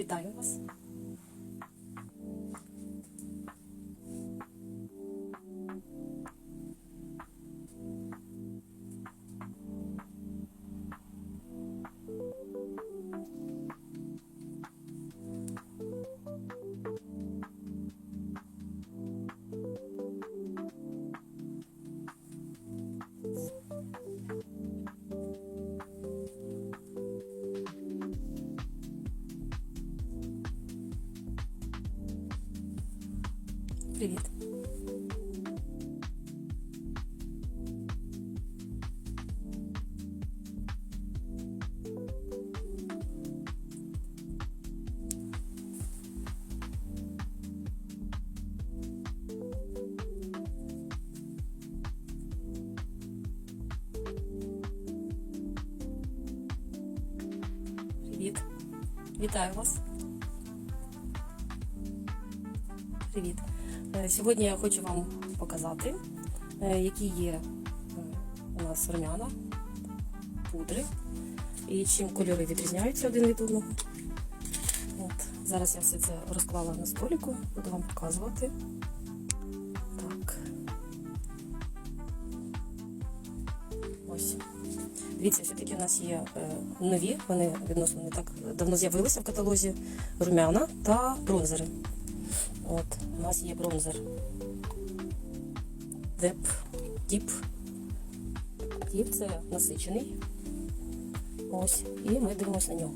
Вітаю вас. Вітаю вас. Привіт. Е, Сьогодні я хочу вам показати, е, які є е, у нас рум'яна, пудри і чим кольори відрізняються один від одного. От. Зараз я все це розклала на століку, буду вам показувати. Дивіться, все-таки у нас є е, нові, вони відносно не так давно з'явилися в каталозі рум'яна та бронзери. От, у нас є бронзер. Деп, тіп. Тіп це насичений. Ось. І ми дивимося на нього.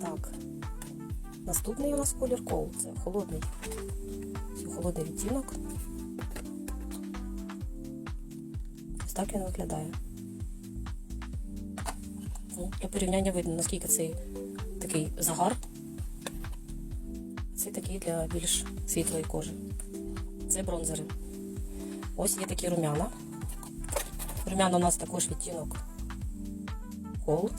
Так. Наступний у нас колір кол. Це холодний. Холодний відтінок. Ось так він виглядає. Ну, Для порівняння видно, наскільки цей такий загар. Це такий для більш світлої кожи. Це бронзери. Ось є такі рум'яна. Рум'яна у нас також відтінок кол.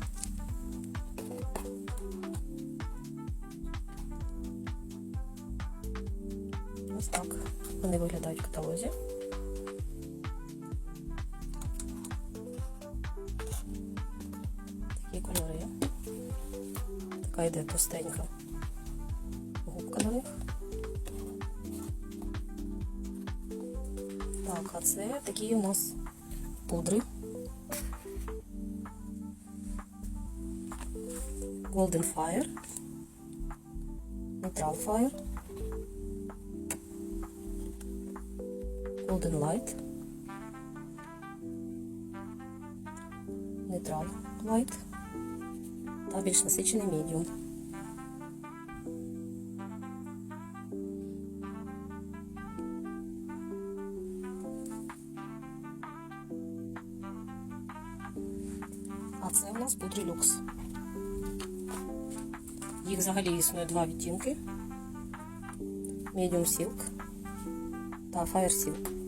Виглядають в каталозі. Такі кольори. Така йде товстенька губка на них. Так, а це такі у нас пудри. Golden Fire. Neutral Fire. Golden Light. Neutral Light. Та більш насичений медіум. А це у нас пудри люкс. Їх взагалі існує два відтінки: Medium Silk та Fire Silk.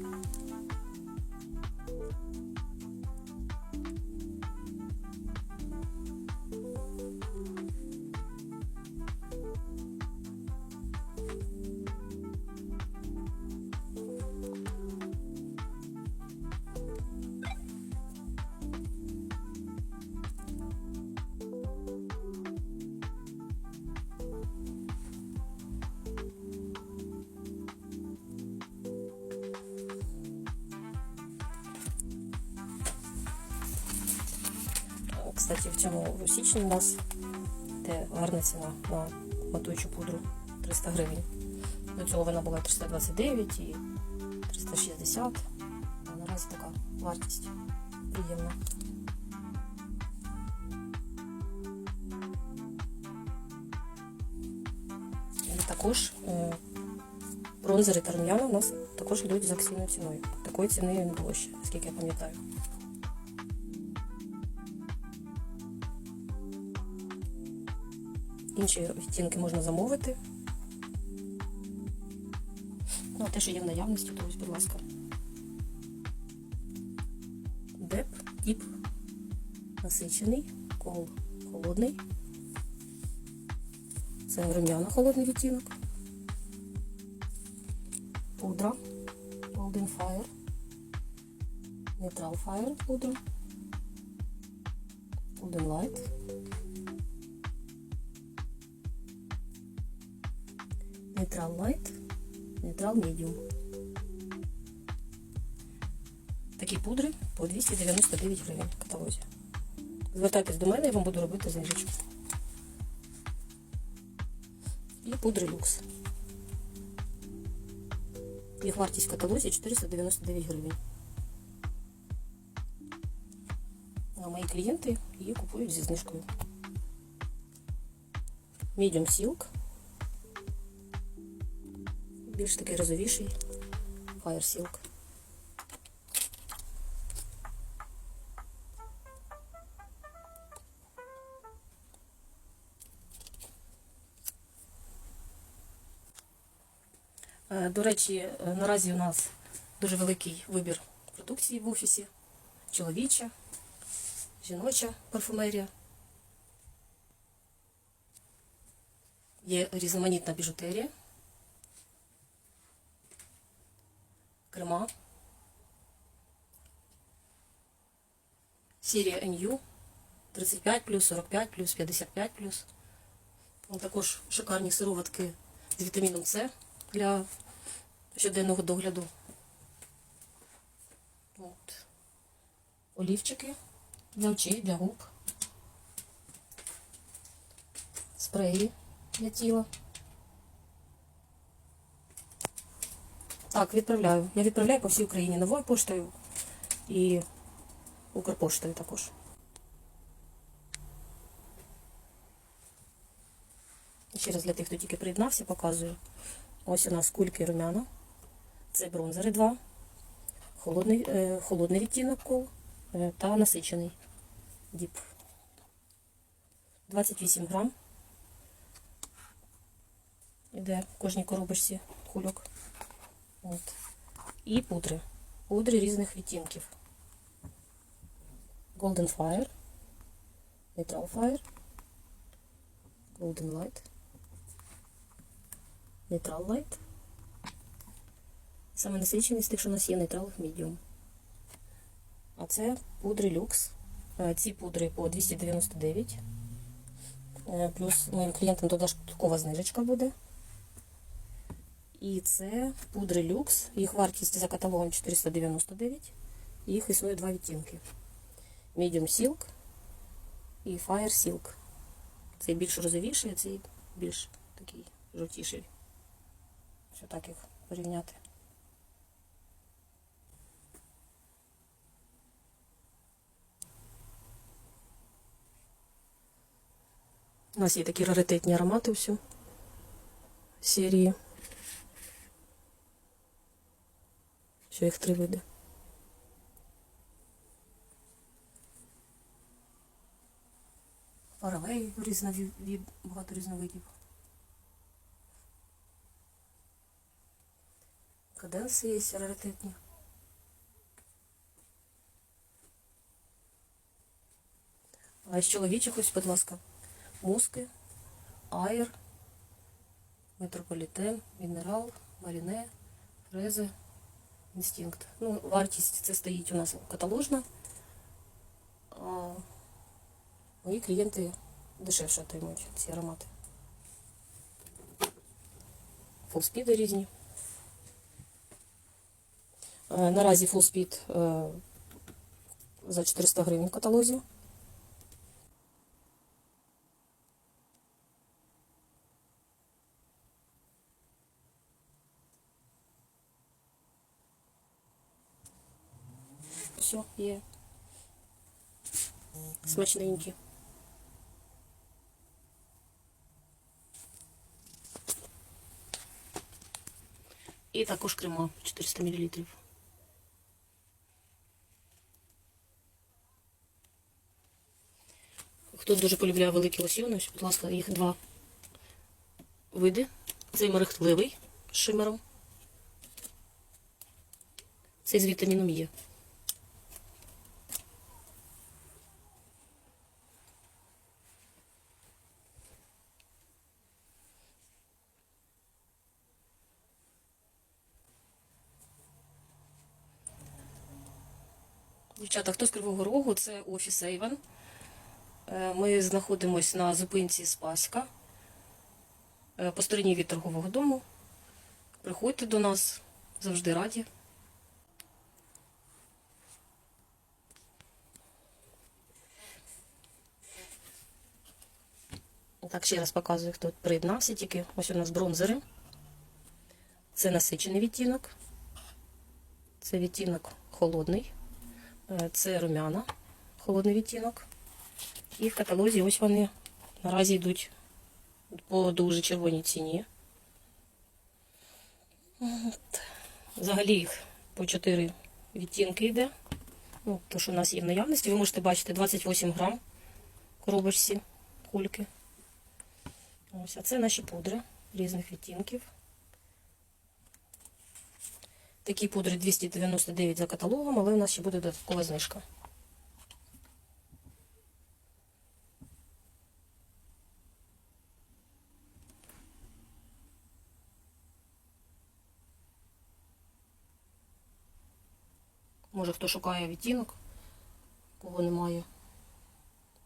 Кстати, в цьому січні у нас те гарна ціна на матуючу пудру 300 гривень. До цього вона була 329 і 360. А наразі така вартість приємна. І також е, бронзери та рум'яна у нас також йдуть за акційною ціною. Такої ціни не було ще, скільки я пам'ятаю. Інші відтінки можна замовити. Ну, а те, що є в наявності, то ось, будь ласка. Деп, тіп, насичений, кол холодний. Це рум'яна холодний відтінок. Пудра Golden Fire. Neutral Fire пудра. Golden Light. Neutral Light. Neutral Medium. Такі пудри по 299 гривень в каталозі. Звертайтесь до мене, я вам буду робити знижечку. І пудри люкс. Їх вартість в каталозі 499 гривень. А мої клієнти її купують зі знижкою. Medium Silk. Більш такий розовіший. Fire Silk. Е, До речі, е, наразі у нас дуже великий вибір продукції в офісі. Чоловіча, жіноча парфумерія. Є різноманітна біжутерія, крема, серія NU 35 45 55 Також шикарні сироватки з вітаміном С для щоденного догляду. От. Олівчики для очей, для губ. Спреї для тіла. Так, відправляю. Я відправляю по всій Україні новою поштою і Укрпоштою також. Ще раз для тих, хто тільки приєднався, показую. Ось у нас кульки румяна. Це бронзери 2, холодний, е, холодний відтінок кол е, та насичений діп. 28 грам. Іде в кожній коробочці кульок. От. І пудри. Пудри різних відтінків. Golden Fire, Neutral Fire, Golden Light. Neutral Light. Саме насичений з тих, що у нас є Neutral Medium. А це пудри люкс. Е, Ці пудри по 299. Е, Плюс моїм клієнтам додаткова знижечка буде. І це пудри люкс. Їх вартість за каталогом 499. Їх існує два відтінки. Medium Silk і Fire Silk. Цей більш розовіший, а цей більш такий жовтіший. Що так їх порівняти. У нас є такі раритетні аромати всю серії. Що їх три види. Паралей різнові, від, багато різновидів. Каденси є раритетні. А з чоловічих ось, будь ласка, муски, айр, метрополітен, мінерал, маріне, фрези, інстинкт. Ну, вартість це стоїть у нас каталожна. А мої клієнти дешевше отримують ці аромати. Фулспіди різні. Е, Наразі фулспід е, за 400 гривень в каталозі. Все, є. Смачненькі. І також крема 400 мл. Хто дуже полюбляє великі лосьйони, будь ласка, їх два види. Цей мерехтливий з шимером. Цей з вітаміном Е. Дівчата, хто з Кривого Рогу, це офіс Avon. Е, Ми знаходимося на зупинці Спаська е, по стороні від торгового дому. Приходьте до нас, завжди раді. Так, ще раз показую, хто приєднався, тільки ось у нас бронзери. Це насичений відтінок. Це відтінок холодний. Е, Це румяна, холодний відтінок. І в каталозі ось вони наразі йдуть по дуже червоній ціні. От. Взагалі їх по 4 відтінки йде. Ну, то, що у нас є в наявності. Ви можете бачити 28 грам коробочці кульки. Ось, а це наші пудри різних відтінків. Такі пудри 299 за каталогом, але у нас ще буде додаткова знижка. Може хто шукає відтінок, кого немає,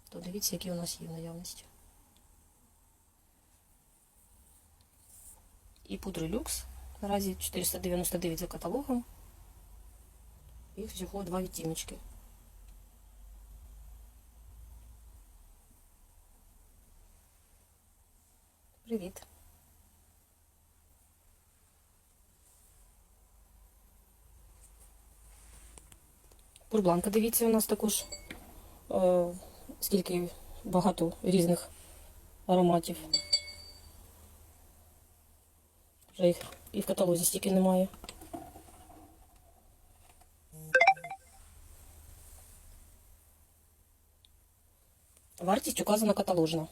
то дивіться, які у нас є в наявності. І пудри люкс. Наразі 499 за каталогом. Їх всього два відтіночки. Привіт. Пурбланка, дивіться, у нас також е, скільки багато різних ароматів. Вже їх і в каталозі стільки немає. Вартість указана каталожна.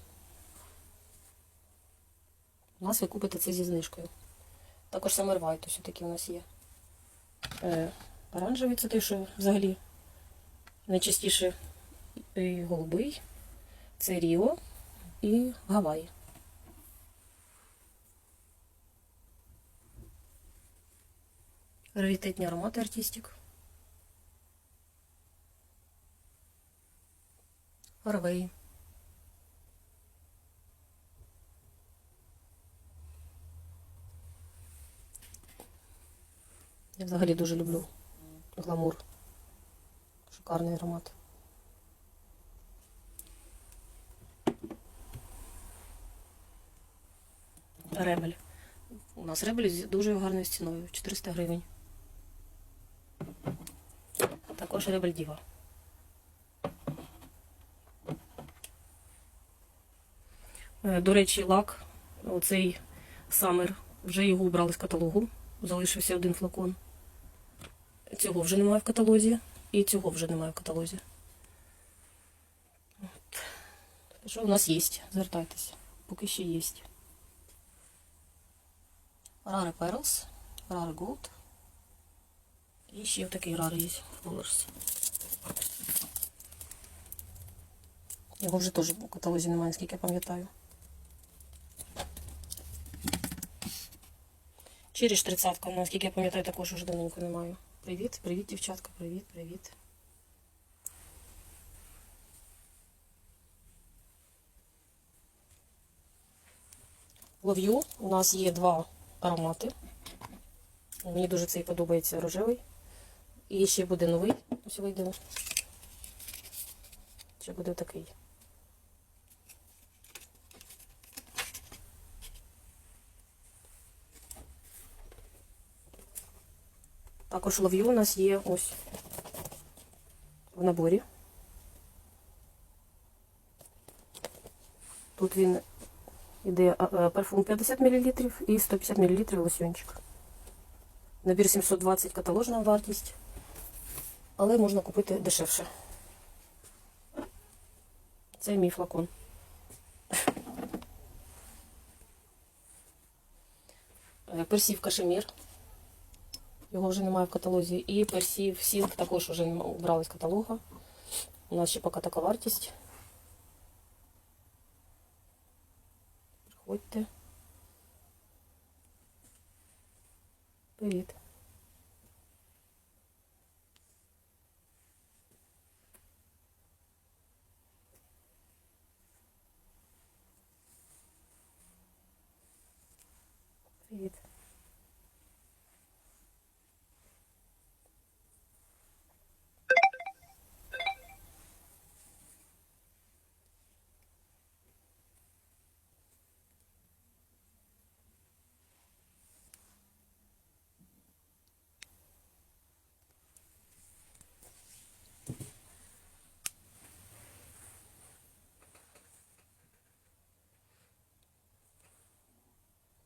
У нас ви купите це зі знижкою. Також White, ось такі у нас є. Е, оранжевий це той, що взагалі найчастіше і голубий. Це Ріо і Гавай. Раритетні аромати артистик. Орвей. Я взагалі дуже люблю гламур. Шикарний аромат. Ребель. У нас ребель з дуже гарною ціною 400 гривень. Також ребель діва. Е, До речі, лак, оцей самер, вже його убрали з каталогу. Залишився один флакон. Цього вже немає в каталозі. І цього вже немає в каталозі. От. Що у нас є? Звертайтеся. Поки ще є. Rare Pearls, Rare Gold. І ще такий Rare є Flowers. Його вже теж в каталозі немає, наскільки я пам'ятаю. Через тридцятка, наскільки я пам'ятаю, також уже давненько немає. Привіт, привіт, дівчатка, привіт, привіт. Лов'ю. У нас є два аромати. Мені дуже цей подобається рожевий. І ще буде новий. Ось вийде. Ще буде такий. Також лов'ю у нас є ось в наборі. Тут він іде а, а, парфум 50 мл і 150 мл лосьончик. Набір 720 каталожна вартість, але можна купити дешевше. Це мій флакон. Е, Персів кашемір. Його вже немає в каталозі. І персів сілк також вже убрали з каталога. У нас ще поки така вартість. Приходьте. Привіт.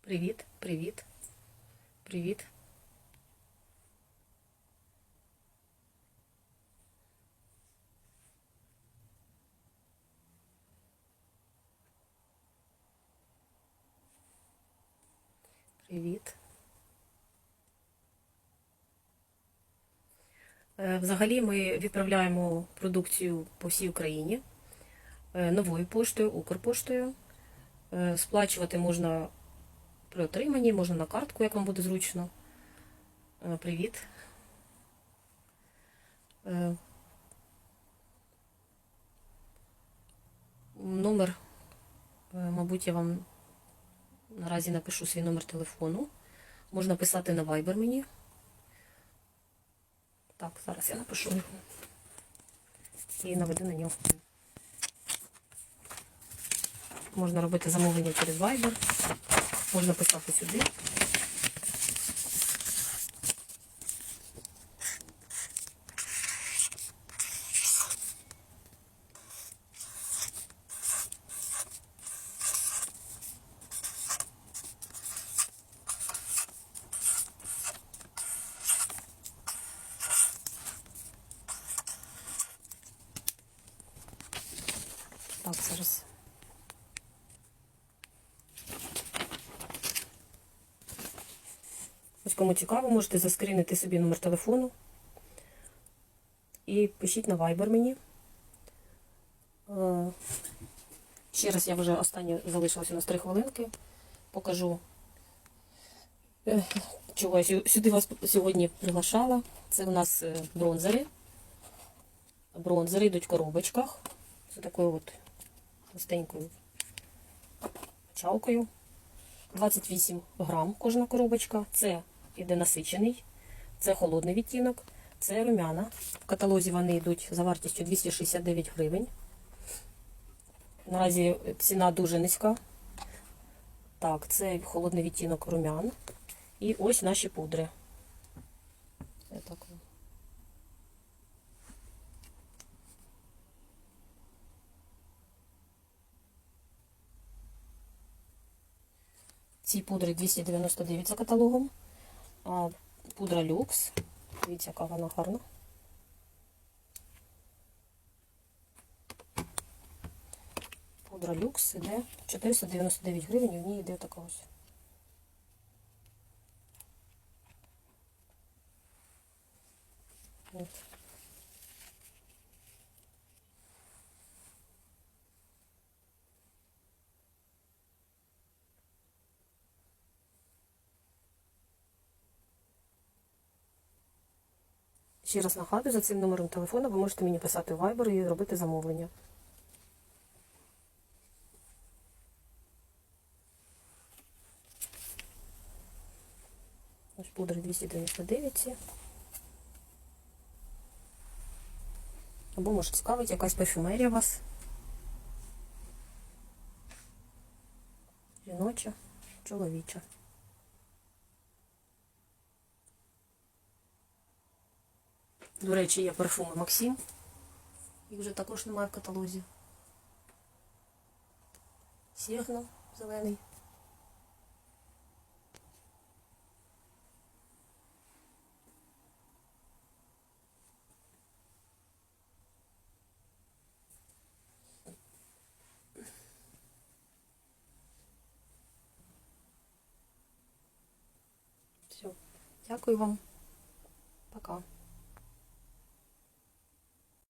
Привіт, привіт, привіт. Привіт. Е, Взагалі ми відправляємо продукцію по всій Україні е, новою поштою, Укрпоштою. Е, Сплачувати можна при отриманні, можна на картку, як вам буде зручно. Е, Привіт. Е, Номер, е, мабуть, я вам наразі напишу свій номер телефону. Можна писати на Viber мені. Так, зараз я напишу його. І наведу на нього. Можна робити замовлення через Viber. Можна писати сюди. Так, зараз. Ось кому цікаво, можете заскрінити собі номер телефону і пишіть на Viber мені. Е, Ще раз я вже останнє залишилось у нас 3 хвилинки. Покажу, е, чого я сюди вас сьогодні приглашала. Це у нас е, бронзери. Бронзери йдуть в коробочках. З такою от густенькою чалкою. 28 грам кожна коробочка. Це іде насичений, це холодний відтінок, це румяна. В каталозі вони йдуть за вартістю 269 гривень. Наразі ціна дуже низька. Так, це холодний відтінок румян. І ось наші пудри. Ці пудри 299 за каталогом. Пудра люкс. Дивіться, яка вона гарна. Пудра люкс іде 499 гривень, і в ній йде така ось. От. Ще раз нагадую, за цим номером телефону ви можете мені писати в Viber і робити замовлення. Ось пудри 299. Або може цікавить якась парфюмерія вас. Жіноча, чоловіча. До речі, є парфуми Максим. Їх вже також немає в каталозі. Сігно зелений. Все. Дякую вам. Пока.